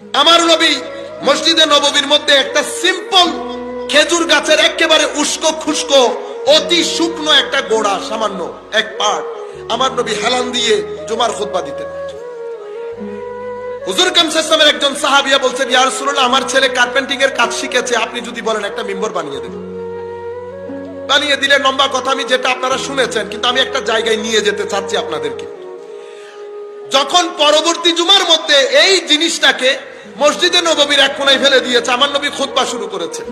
আমার নবী মসজিদে নববীর মধ্যে একটা সিম্পল খেজুর গাছের একেবারে উস্কো খুস্কো, অতি শুকনো একটা গোড়া, সামান্য এক পাট আমার নবী হেলান দিয়ে জুমার খুতবা দিতেন। হুজুর কামসামের একজন সাহাবিয়া বলছেন আমার ছেলে কার্পেন্টিং এর কাজ শিখেছে, আপনি যদি বলেন একটা মিম্বর বানিয়ে দেবেন বানিয়ে দিলে লম্বা কথা, আমি যেটা আপনারা শুনেছেন, কিন্তু আমি একটা জায়গায় নিয়ে যেতে চাচ্ছি আপনাদেরকে। যখন পরবর্তী জুমার মধ্যে এই জিনিসটাকে মসজিদে নবীর এক কোনায় ফেলে দিয়েছে, আমার নবী খুতবা শুরু করেছে।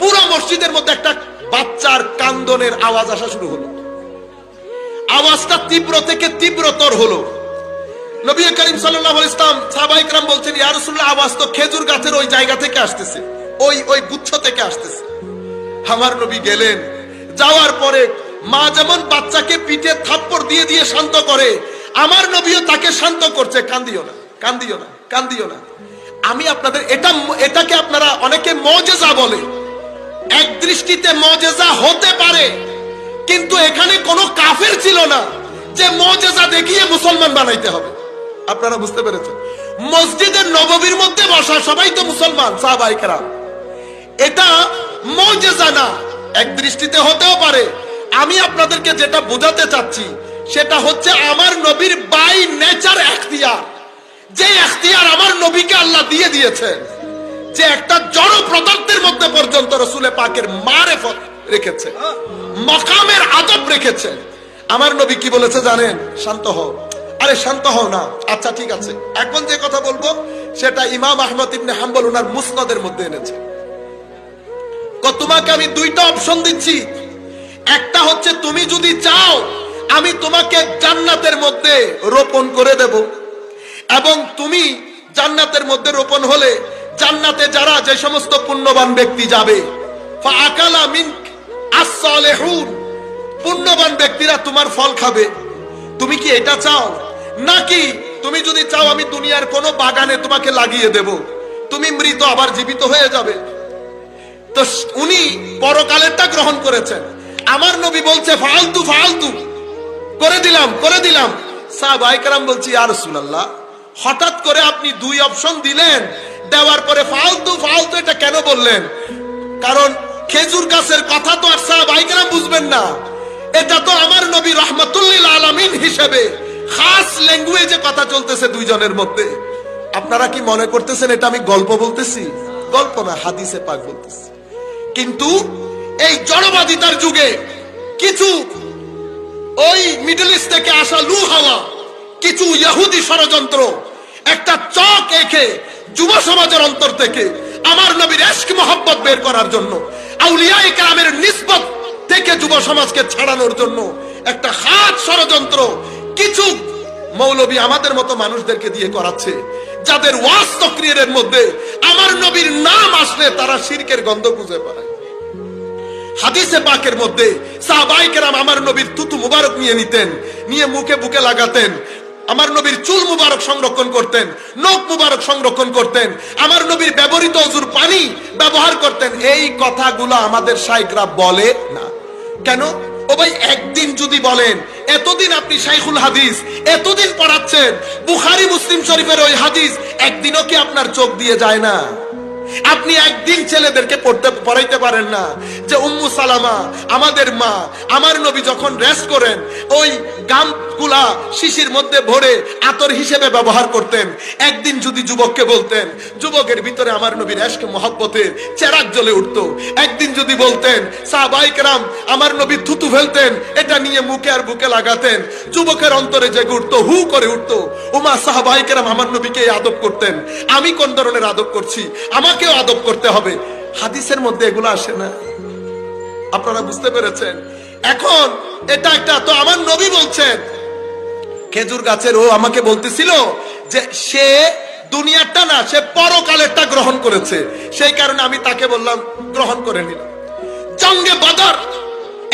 পুরো মসজিদের মধ্যে একটা বাচ্চার কান্দনের আওয়াজ আসা শুরু হলো। আওয়াজটা তীব্র থেকে তীব্রতর হলো। নবী করিম সাল্লাহ ইসলাম সাহবাইক রাম বলছেন ইয়ারসুল্লাহ আওয়াজ তো খেজুর গাছের ওই জায়গা থেকে আসতেছে, ওই ওই গুচ্ছ থেকে আসতেছে। আমার নবী গেলেন, যাওয়ার পরে মা যেমন বাচ্চাকে পিঠে থাপ্পড় দিয়ে দিয়ে শান্ত করে, আমার নবীও তাকে শান্ত করছে, কান্দিও না কান্দিও না। কান্দিও না। আমি আপনাদের এটা এটাকে আপনারা অনেকে মজেজা বলে। এক দৃষ্টিতে মজেজা হতে পারে, কিন্তু এখানে কোনো কাফের ছিল না যে মজেজা দেখিয়ে মুসলমান বানাইতে হবে। আপনারা বুঝতে পেরেছেন? মসজিদের নববীর মধ্যে বসা সবাই তো মুসলমান, সাহাবাই কেরাম। এটা মজেজা না, এক দৃষ্টিতে হতেও পারে। আমি আপনাদেরকে যেটা বোঝাতে চাচ্ছি, সেটা হচ্ছে আমার নবীর বাই নেচার এখতিয়ার। যে এখতিয়ার আমার নবীকে আল্লাহ দিয়ে দিয়েছেন, যে একটা জড় পদার্থের মধ্যে পর্যন্ত রসুলে পাকের মারেফত রেখেছে, মকামের আদব রেখেছেন আমার নবী কি বলেছে জানেন? শান্ত হও। আরে শান্ত হও না। আচ্ছা ঠিক আছে। এখন যে কথা বলব, সেটা ইমাম আহমদ ইবনে হাম্বল ওনার মুসনদের মধ্যে এনেছে। তোমাকে আমি দুইটা অপশন দিচ্ছি। একটা হচ্ছে, তুমি যদি চাও, আমি তোমাকে জান্নাতের মধ্যে রোপণ করে দেব। এবং তুমি জান্নাতের মধ্যে রোপণ হলে জান্নাতে যারা যে সমস্ত পুণ্যবান ব্যক্তি যাবে পুণ্যবান ব্যক্তিরা তোমার ফল খাবে। তুমি কি এটা চাও? নাকি তুমি যদি চাও আমি দুনিয়ার কোন বাগানে তোমাকে লাগিয়ে দেব? তুমি মৃত, আবার জীবিত হয়ে যাবে। তো উনি পরকালেরটা গ্রহণ করেছেন। আমার নবী বলছে ফালতু ফালতু করে দিলাম করে দিলাম। সাহাবাইকারাম বলছি আর রাসূলুল্লাহ হঠাৎ করে আপনি দুই অপশন দিলেন, দেওয়ার পরে ফালতু ফালতু এটা কেন বললেন? কারণ খেজুর গাছের কথা তো আর সাহাবাইকারাম বুঝবেন না। এটা তো আমার নবী রহমতুল্লিল আলামিন হিসেবে খাস ল্যাঙ্গুয়েজে কথা চলতেছে দুইজনের মধ্যে। আপনারা কি মনে করতেছেন এটা আমি গল্প বলতেছি? গল্প না, হাদিসে পাক বলতেছি। কিন্তু এই জড়বাদিতার যুগে কিছু ওই মিডল ইস্ট থেকে আসা লু হাওয়া কিছু ইহুদি ষড়যন্ত্র, একটা চক এঁকে যুব সমাজের অন্তর থেকে আমার নবীর এশক মোহাম্মত বের করার জন্য আউলিয়া কালামের নিসবত থেকে যুব সমাজকে ছাড়ানোর জন্য একটা হাত ষড়যন্ত্র কিছু মৌলবী আমাদের মতো মানুষদেরকে দিয়ে করাচ্ছে, যাদের ওয়াস তক্রিয়ের মধ্যে আমার নবীর নাম আসলে তারা শিরকের গন্ধ খুঁজে পায়। হাদিসে পাকের মধ্যে সাহাবাই কেরাম আমার নবীর তুতু মুবারক নিয়ে নিতেন, নিয়ে মুখে বুকে লাগাতেন আমার নবীর চুল মুবারক সংরক্ষণ করতেন, নখ মুবারক সংরক্ষণ করতেন, আমার নবীর ব্যবহৃত অজুর পানি ব্যবহার করতেন। এই কথাগুলো আমাদের সাইকরা বলে না। কেন? ও ভাই, একদিন যদি বলেন, এতদিন আপনি শাইখুল হাদিস, এতদিন পড়াচ্ছেন, বুখারি, মুসলিম শরীফের ওই হাদিস, একদিনও কি আপনার চোখ দিয়ে যায় না? আপনি একদিন ছেলেদেরকে পড়তে, পড়াইতে পারেন না যে, উম্মু সালামা, আমাদের মা, আমার নবী যখন রেস্ট করেন, ওই গামগুলা শিশির মধ্যে ভরে আতর হিসেবে ব্যবহার করতেন। একদিন যদি যুবককে বলতেন, যুবকের ভিতরে আমার নবীর এশকে মহব্বতের চেরাক জ্বলে উঠতো। একদিন যদি বলতেন সাহবাইকরাম আমার নবী থুতু ফেলতেন, এটা নিয়ে মুখে আর বুকে লাগাতেন। যুবকের অন্তরে জেগে উঠতো, হু করে উঠতো, উমা সাহবাইকরাম আমার নবীকে আদব করতেন। আমি কোন ধরনের আদব করছি? আমাকেও আদব করতে হবে। হাদিসের মধ্যে এগুলো আসে না। আপনারা বুঝতে পেরেছেন? এখন এটা একটা, তো আমার নবী বলছেন খেজুর গাছের ও আমাকে বলতেছিল যে সে দুনিয়ারটা না, সে পরকালেরটা গ্রহণ করেছে। সেই কারণে আমি তাকে বললাম, গ্রহণ করে নিলাম জঙ্গে বাদার,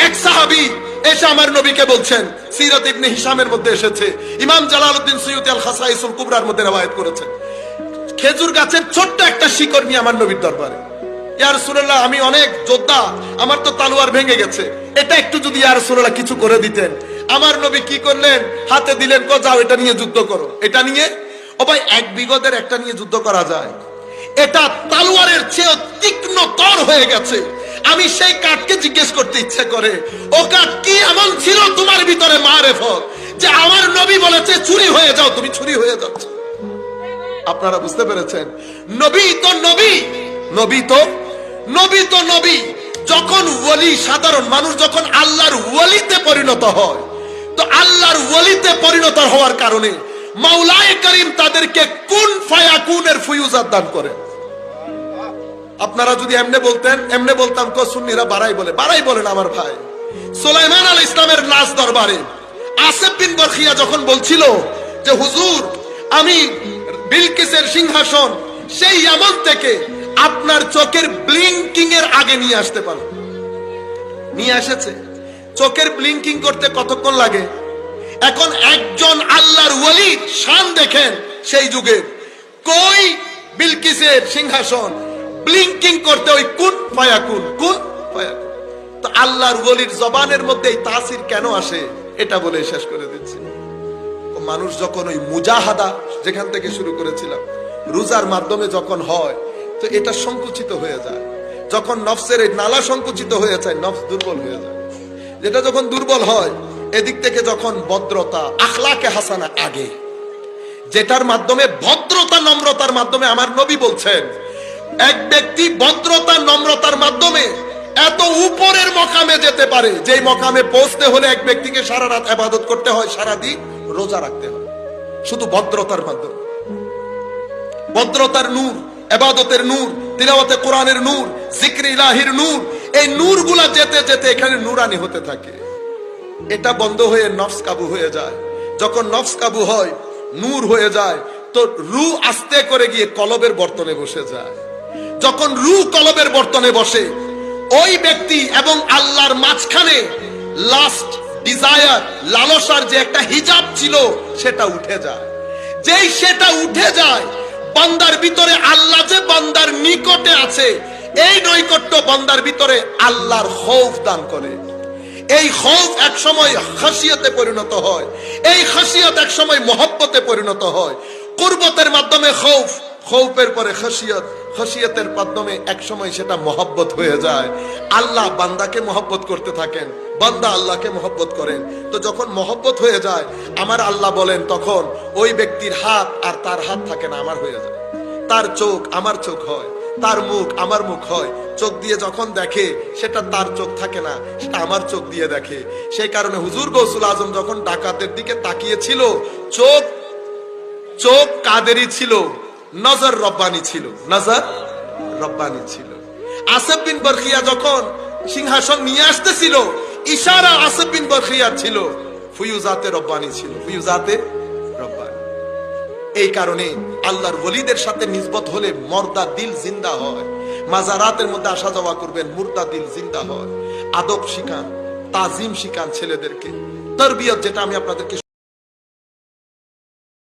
এক সাহাবি এসে আমার নবীকে বলছেন, সিরাত ইবনে হিসামের মধ্যে এসেছে। ইমাম জালালউদ্দিন সৈয়দ আল খাসাইসুল কুবরার মধ্যে রওয়ায়াত করেছেন। খেজুর গাছের ছোট্ট একটা শিকড় নিয়ে আমার নবীর দরবারে। ইয়ার সুরাল্লাহ আমি অনেক যোদ্ধা, আমার তো তালোয়ার ভেঙে গেছে। এটা একটু যদি ইয়ার সুরাল্লাহ কিছু করে দিতেন। আমার নবী কি করলেন? হাতে দিলেন, কো যাও, এটা নিয়ে যুদ্ধ করো। এটা নিয়ে? ও ভাই, এক বিগতের একটা নিয়ে যুদ্ধ করা যায়। এটা তালোয়ারের চেয়ে তীক্ষ্ণ তর হয়ে গেছে। আমি সেই কাঠকে জিজ্ঞেস করতে ইচ্ছে করে, ও কাঠ কি এমন ছিল তোমার ভিতরে, মারেফত, যে আমার নবী বলেছে, চুরি হয়ে যাও, তুমি চুরি হয়ে যাচ্ছ? আপনারা বুঝতে পেরেছেন? নবী তো নবী নবী তো নবী তো নবী। যখন ওলি, সাধারণ মানুষ যখন আল্লাহর ওলিতে পরিণত হয় তো আল্লাহর ওলিতে পরিণত হওয়ার কারণে মাওলায়ে করিম তাদেরকে কোন ফায়াকুনের ফুয়ুজাত দান করে। আপনারা যদি এমনে বলতেন, এমনে বলতাম কো সুন্নিরা বাড়াই বলে, বাড়াই বলেন আমার ভাই। সুলাইমান আল ইসলামের নাচ দরবারে আসেফ বিন বরখিয়া যখন বলছিল যে, হুজুর, আমি বিলকিসের সিংহাসন সেই ইয়ামান থেকে আপনার চোখের ব্লিঙ্কিং এর আগে নিয়ে আসতে পারো নিয়ে এসেছে। চোখের ব্লিঙ্কিং করতে কতক্ষণ লাগে? এখন একজন আল্লাহর ওলি শান দেখেন সেই যুগে। কই বিলকিসের সিংহাসন? ব্লিঙ্কিং করতে ওই কোন ফায়াকুন কুন ফায়াকুন তো আল্লাহর ওলির জবানের মধ্যে এই তাসির কেন আসে? এটা বলে শেষ করে দিচ্ছি। মানুষ যখন ওই মুজাহাদা যেখান থেকে শুরু করেছিলাম, রোজার মাধ্যমে যখন হয়, তো এটা সংকুচিত হয়ে যায়। যখন নফসের এই নালা সংকুচিত হয়ে যায়, নফস দুর্বল হয়ে যায়। যেটা যখন দুর্বল হয়, এদিক থেকে যখন ভদ্রতা, আখলাকে হাসানা আগে। যেটার মাধ্যমে ভদ্রতা, নম্রতার মাধ্যমে আমার নবী বলছেন, এক ব্যক্তি ভদ্রতা, নম্রতার মাধ্যমে এত উপরের মকামে যেতে পারে, যেই মকামে পৌঁছতে হলে এক ব্যক্তিকে সারা রাত আবাদত করতে হয়, সারা দিন রোজা রাখতে হয়। শুধু ভদ্রতার মাধ্যমে। ভদ্রতার নূর এবাদতের নূর, তিলাওয়াতে কোরআনের নূর, জিক্রি ইলাহির নূর এই নূরগুলা যেতে যেতে এখানে নুরানি হতে থাকে। এটা বন্ধ হয়ে নফস কাবু হয়ে যায়। যখন নফস কাবু হয়, নূর হয়ে যায়, তো রু আস্তে করে গিয়ে কলবের বর্তনে বসে যায়। যখন রু কলবের বর্তনে বসে, ওই ব্যক্তি এবং আল্লাহর মাঝখানে লাস্ট ডিজায়ার লালসার যে একটা হিজাব ছিল, সেটা উঠে যায়। যেই সেটা উঠে যায়, বান্দার ভিতরে আল্লাহ যে বান্দার নিকটে আছে এই নৈকট্য বান্দার ভিতরে আল্লাহর খৌফ দান করে। এই খৌফ এক সময় খাসিয়তে পরিণত হয়। এই খাসিয়ত এক সময় মহব্বতে পরিণত হয়। কুরবতের মাধ্যমে খৌফ, খৌফের পরে খাসিয়ত, খাসিয়তের মাধ্যমে এক সময় সেটা মহব্বত হয়ে যায়। আল্লাহ বান্দাকে মহব্বত করতে থাকেন, বান্দা আল্লাহকে মহব্বত করেন। তো যখন মহব্বত হয়ে যায়, আমার আল্লাহ বলেন, তখন ওই ব্যক্তির হাত আর তার হাত থাকে না, আমার হয়ে যায়। তার চোখ, আমার চোখ হয়। তার মুখ আমার মুখ হয়। চোখ দিয়ে যখন দেখে, সেটা তার চোখ থাকে না, সেটা আমার চোখ দিয়ে দেখে। সেই কারণে হুজুর গৌসুল আজম যখন ডাকাতের দিকে তাকিয়েছিল, চোখ চোখ কাদেরই ছিল, নজর রব্বানি ছিল, নজর রব্বানি ছিল। আসেফ বিন বরখিয়া যখন সিংহাসন নিয়ে আসতেছিল, ইশারা আসেফ বিন বরখিয়া ছিল, ফুয়ুজাতে রব্বানি ছিল, ফুয়ুজাতে এই কারণে আল্লাহর ওলিদের সাথে নিজবত হলে মর্দা দিল জিন্দা হয়। মাজারাতের মধ্যে আসা যাওয়া করবেন, মুর্দা দিল জিন্দা হয়। আদব শিখান, তাজিম শিখান ছেলেদেরকে। তরবিয়ত যেটা আমি আপনাদেরকে